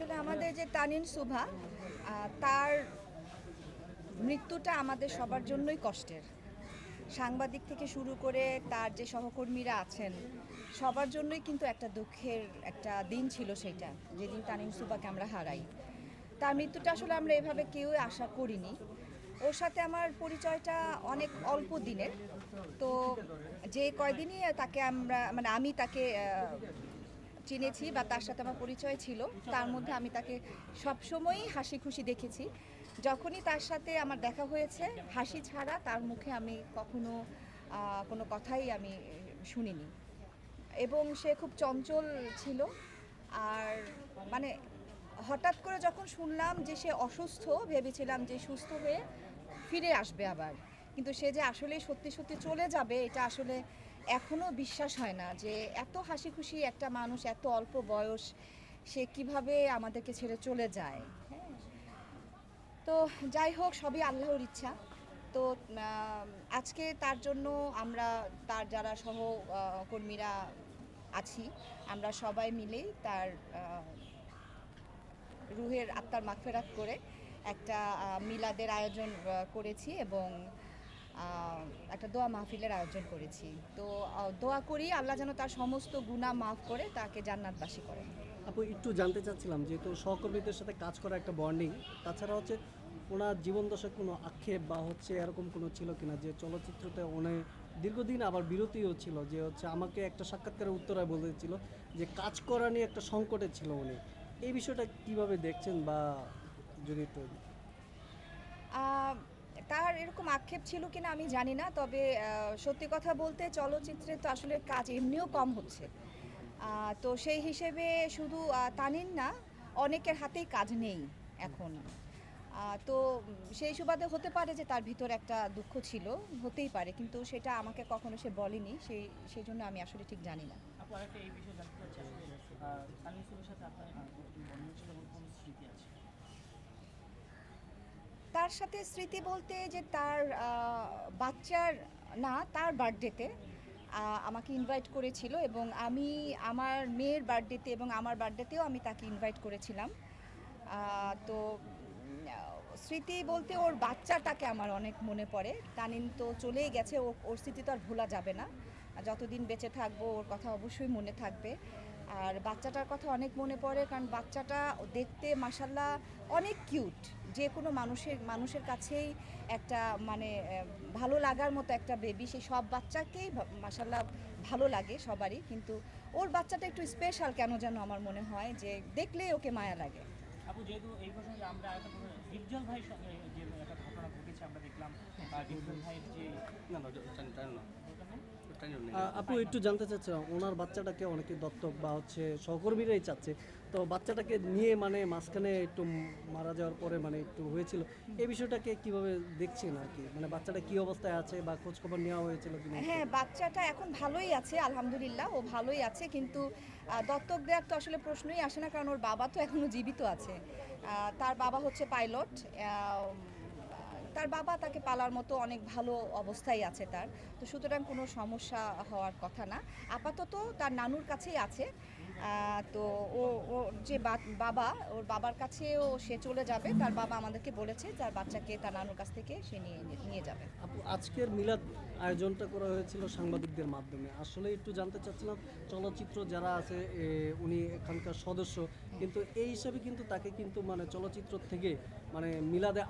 আসলে আমাদের যে তানিন সুভা তার মৃত্যুটা আমাদের সবার জন্যই কষ্টের। সাংবাদিক থেকে শুরু করে তার যে সহকর্মীরা আছেন, সবার জন্যই কিন্তু একটা দুঃখের একটা দিন ছিল সেটা যেদিন তানিন সুবাকে আমরা হারাই। তার মৃত্যুটা আসলে আমরা এভাবে কেউই আশা করিনি। ওর সাথে আমার পরিচয়টা অনেক অল্প দিনের। তো যে কয়দিনই তাকে আমরা মানে আমি তাকে চিনেছি বা তার সাথে আমার পরিচয় ছিল, তার মধ্যে আমি তাকে সবসময়ই হাসি খুশি দেখেছি। যখনই তার সাথে আমার দেখা হয়েছে, হাসি ছাড়া তার মুখে আমি কখনো কোনো কথাই আমি শুনিনি। এবং সে খুব চঞ্চল ছিল। আর মানে হঠাৎ করে যখন শুনলাম যে সে অসুস্থ, ভেবেছিলাম যে সুস্থ হয়ে ফিরে আসবে আবার। কিন্তু সে যে আসলে সত্যি সত্যি চলে যাবে, এটা আসলে এখনও বিশ্বাস হয় না যে এত হাসি খুশি একটা মানুষ, এত অল্প বয়স, সে কীভাবে আমাদেরকে ছেড়ে চলে যায়? হ্যাঁ। তো যাই হোক, সবই আল্লাহর ইচ্ছা। তো আজকে তার জন্য আমরা, তার যারা সহ কর্মীরা আছি, আমরা সবাই মিলেই তার রুহের আত্মার মাগফেরাত করে একটা মিলাদের আয়োজন করেছি এবং একটা দোয়া মাহফিলের আয়োজন করেছি। তো দোয়া করি আল্লাহ যেন তার সমস্ত গুণা মাফ করে তাকে জান্নাতবাসী করেন আপু একটু জানতে চাচ্ছিলাম যেহেতু সহকর্মীদের সাথে কাজ করা একটা বন্ডিং তাছাড়া হচ্ছে ওনার জীবন দশায় কোনো আক্ষেপ বা হচ্ছে এরকম কোনো ছিল কিনা যে চলচ্চিত্রতে অনেক দীর্ঘদিন আবার বিরতিও ছিল যে হচ্ছে আমাকে একটা সাক্ষাৎকারের উত্তরায় বলেছিল যে কাজ করা নিয়ে একটা সংকটে ছিল উনি। এই বিষয়টা কীভাবে দেখছেন বা যদি একটু তার এরকম আক্ষেপ ছিল কিনা আমি জানি না, তবে সত্যি কথা বলতে চলচ্চিত্রে তো আসলে কাজ এমনিও কম হচ্ছে। তো সেই হিসেবে শুধু তানিন না, অনেকের হাতেই কাজ নেই এখন। তো সেই সুবাদে হতে পারে যে তার ভিতর একটা দুঃখ ছিল, হতেই পারে, কিন্তু সেটা আমাকে কখনো সে বলেনি, সেই সেই জন্য আমি আসলে ঠিক জানি না আপু আরেকটা এই বিষয়ে জানতে চাচ্ছি আসলে তানিম সুরের সাথে আপনার আহ, কতটুকু বন্ধু ছিল এবং কোন স্মৃতি আছে তার সাথে স্মৃতি বলতে যে তার বাচ্চার না, তার বার্থডেতে আমাকে ইনভাইট করেছিল এবং আমি আমার মেয়ের বার্থডেতে এবং আমার বার্থডেতেও আমি তাকে ইনভাইট করেছিলাম। তো স্মৃতি বলতে ওর বাচ্চাটাকে আমার অনেক মনে পড়ে। তানিন তো চলেই গেছে ওর স্মৃতি তো আর ভোলা যাবে না। যতদিন বেঁচে থাকব, ওর কথা অবশ্যই মনে থাকবে। আর বাচ্চাটার কথা অনেক মনে পড়ে কারণ বাচ্চাটা দেখতে মাসাল্লাহ অনেক কিউট। যে কোনো মানুষের মানুষের কাছেই একটা মানে ভালো লাগার মতো একটা বেবি সেই সব বাচ্চাকেই মাসাল্লাহ ভালো লাগে সবারই। কিন্তু ওর বাচ্চাটা একটু স্পেশাল কেন যেন আমার মনে হয় যে দেখলেই ওকে মায়া লাগে। আপু যেহেতু এই প্রসঙ্গে আমরা একটা ডিপজল ভাইয়ের সঙ্গে যে একটা ঘটনা ঘটেছে আমরা দেখলাম ডিপজল ভাইয়ের যে না। আপু একটু জানতে চাচ্ছিলাম ওনার বাচ্চাটাকে অনেকে দত্তক বা হচ্ছে সহকর্মীরাই চাচ্ছে। তো বাচ্চাটাকে নিয়ে মানে মাঝখানে একটু মারা যাওয়ার পরে মানে একটু হয়েছিল এই বিষয়টাকে কীভাবে দেখছেন আর কি? মানে বাচ্চাটা কি অবস্থায় আছে বা খোঁজ খবর নেওয়া হয়েছিল হ্যাঁ বাচ্চাটা এখন ভালোই আছে আলহামদুলিল্লাহ ও ভালোই আছে কিন্তু দত্তক দেওয়ার তো আসলে প্রশ্নই আসে না কারণ ওর বাবা তো এখনও জীবিত আছে। তার বাবা হচ্ছে পাইলট তার বাবা তাকে পালার মতো অনেক ভালো অবস্থায় আছে তার। তো সুতরাং কোনো সমস্যা হওয়ার কথা না। আপাতত তার নানুর কাছেই আছে। তো ও ওর যে বাবা, ওর বাবার কাছেও সে চলে যাবে। তার বাবা আমাদেরকে বলেছে তার বাচ্চাকে তার নানুর কাছ থেকে সে নিয়ে নিয়ে যাবে। আজকের মিলাদ আয়োজনটা করা হয়েছিল সাংবাদিকদের মাধ্যমে। আসলে একটু জানতে চাচ্ছিলাম, চলচ্চিত্র যারা আছে উনি এখানকার সদস্য, কিন্তু এই হিসাবে কিন্তু তাকে কিন্তু মানে চলচ্চিত্র থেকে মানে মিলাদে